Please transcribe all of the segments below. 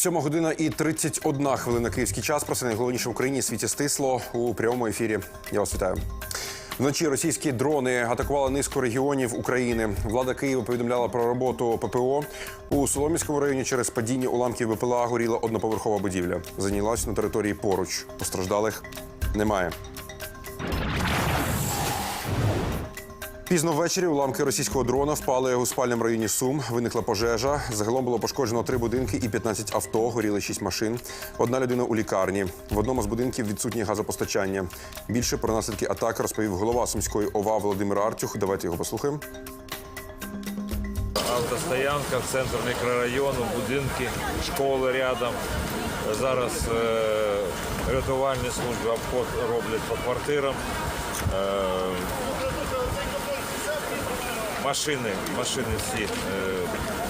Сьома година і 31 хвилина київський час. Про це найголовніше в Україні світі стисло у прямому ефірі. Я вас вітаю. Вночі російські дрони атакували низку регіонів України. Влада Києва повідомляла про роботу ППО у Соломіському районі. Через падіння уламків БПЛА горіла одноповерхова будівля. Зайнялась на території поруч. Постраждалих немає. Пізно ввечері уламки російського дрона впали у спальному районі Сум. Виникла пожежа. Загалом було пошкоджено три будинки і 15 авто. Горіли шість машин. Одна людина у лікарні. В одному з будинків відсутнє газопостачання. Більше про наслідки атаки розповів голова сумської ОВА Володимир Артюх. Давайте його послухаємо. Автостоянка, центр мікрорайону, будинки, школи рядом. Зараз е, рятувальні служби обход роблять по квартирам. Машини, машини всі е,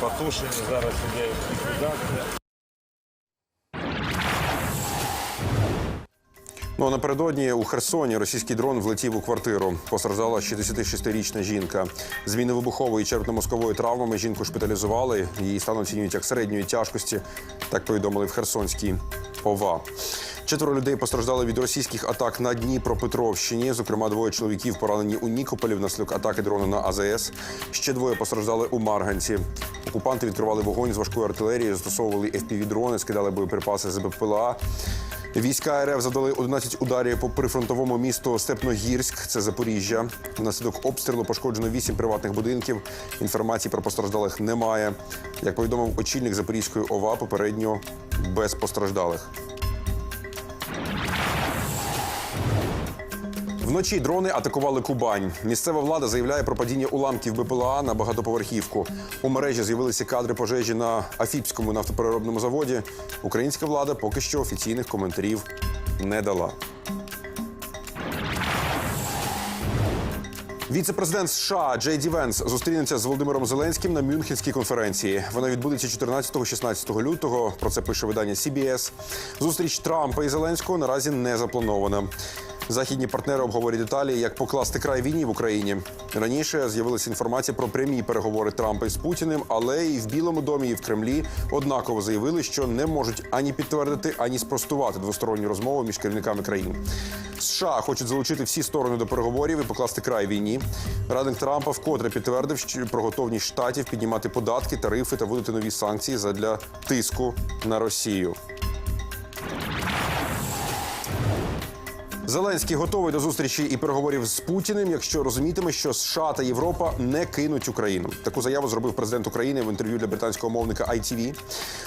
потушені, зараз іде ліквідація. Ну напередодні у Херсоні російський дрон влетів у квартиру. Постраждала 66-річна жінка. З міни вибухової і черепно-мозкової травмами жінку шпиталізували. Її стан оцінюють як середньої тяжкості. Так повідомили в Херсонській ОВА. Четверо людей постраждали від російських атак на Дніпропетровщині. Зокрема, двоє чоловіків поранені у Нікополі внаслідок атаки дрона на АЗС. Ще двоє постраждали у Марганці. Окупанти відкривали вогонь з важкої артилерії, застосовували FPV-дрони, скидали боєприпаси з БПЛА. Війська РФ завдали 11 ударів по прифронтовому місту Степногірськ, це Запоріжжя. Внаслідок обстрілу пошкоджено 8 приватних будинків. Інформації про постраждалих немає. Як повідомив очільник Запорізької ОВА, попередньо без постраждалих. Вночі дрони атакували Кубань. Місцева влада заявляє про падіння уламків БПЛА на багатоповерхівку. У мережі з'явилися кадри пожежі на Афіпському нафтопереробному заводі. Українська влада поки що офіційних коментарів не дала. Віце-президент США Джей Ді Венс зустрінеться з Володимиром Зеленським на Мюнхенській конференції. Вона відбудеться 14-16 лютого. Про це пише видання CBS. Зустріч Трампа і Зеленського наразі не запланована. Західні партнери обговорять деталі, як покласти край війні в Україні. Раніше з'явилася інформація про прямі переговори Трампа із Путіним, але і в Білому домі, і в Кремлі однаково заявили, що не можуть ані підтвердити, ані спростувати двосторонню розмову між керівниками країн. США хочуть залучити всі сторони до переговорів і покласти край війні. Радник Трампа вкотре підтвердив що про готовність штатів піднімати податки, тарифи та вводити нові санкції задля тиску на Росію. Зеленський готовий до зустрічі і переговорів з Путіним, якщо розумітиме, що США та Європа не кинуть Україну. Таку заяву зробив президент України в інтерв'ю для британського мовника ITV.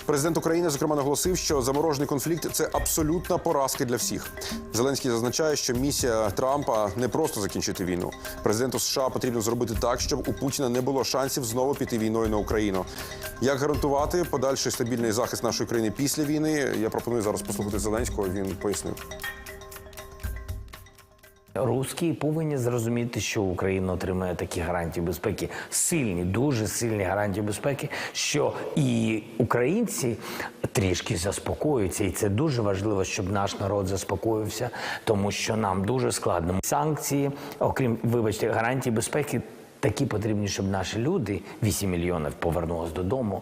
Президент України зокрема наголосив, що заморожений конфлікт це абсолютна поразка для всіх. Зеленський зазначає, що місія Трампа не просто закінчити війну. Президенту США потрібно зробити так, щоб у Путіна не було шансів знову піти війною на Україну. Як гарантувати подальший стабільний захист нашої країни після війни? Я пропоную зараз послухати Зеленського. Він пояснив. Руські повинні зрозуміти, що Україна отримає такі гарантії безпеки, сильні, дуже сильні гарантії безпеки, що і українці трішки заспокоюються, і це дуже важливо, щоб наш народ заспокоївся, тому що нам дуже складно. Санкції, окрім вибачте, гарантій безпеки, такі потрібні, щоб наші люди 8 мільйонів повернулись додому.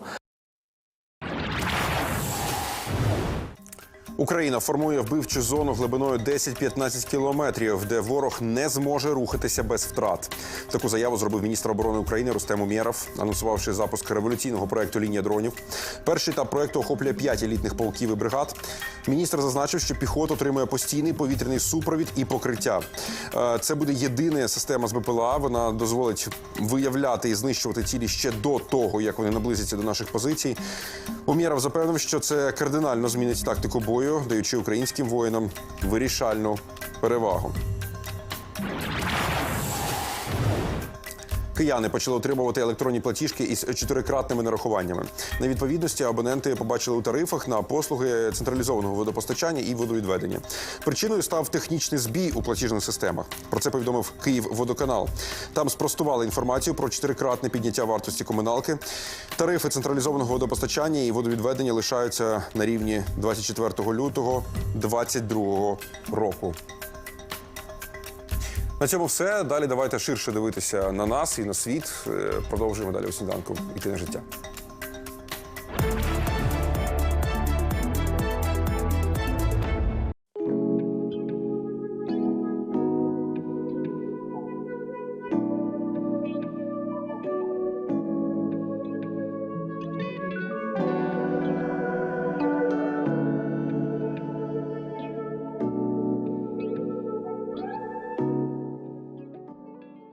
Україна формує вбивчу зону глибиною 10-15 кілометрів, де ворог не зможе рухатися без втрат. Таку заяву зробив міністр оборони України Рустем Умєров, анонсувавши запуск революційного проекту Лінія дронів. Перший етап проекту охоплює 5 елітних полків і бригад. Міністр зазначив, що піхота отримує постійний повітряний супровід і покриття. Е, Це буде єдина система з БПЛА. Вона дозволить виявляти і знищувати цілі ще до того, як вони наблизяться до наших позицій. Умєров запевнив, що це кардинально змінить тактику бою, даючи українським воїнам вирішальну перевагу. Кияни почали отримувати електронні платіжки із чотирикратними нарахуваннями. На відповідності абоненти побачили у тарифах на послуги централізованого водопостачання і водовідведення. Причиною став технічний збій у платіжних системах. Про це повідомив Київводоканал. Там спростували інформацію про чотирикратне підняття вартості комуналки. Тарифи централізованого водопостачання і водовідведення лишаються на рівні 24 лютого 2022 року. На цьому все. Далі давайте ширше дивитися на нас і на світ. Е, Продовжуємо далі у сніданку. Іти на життя.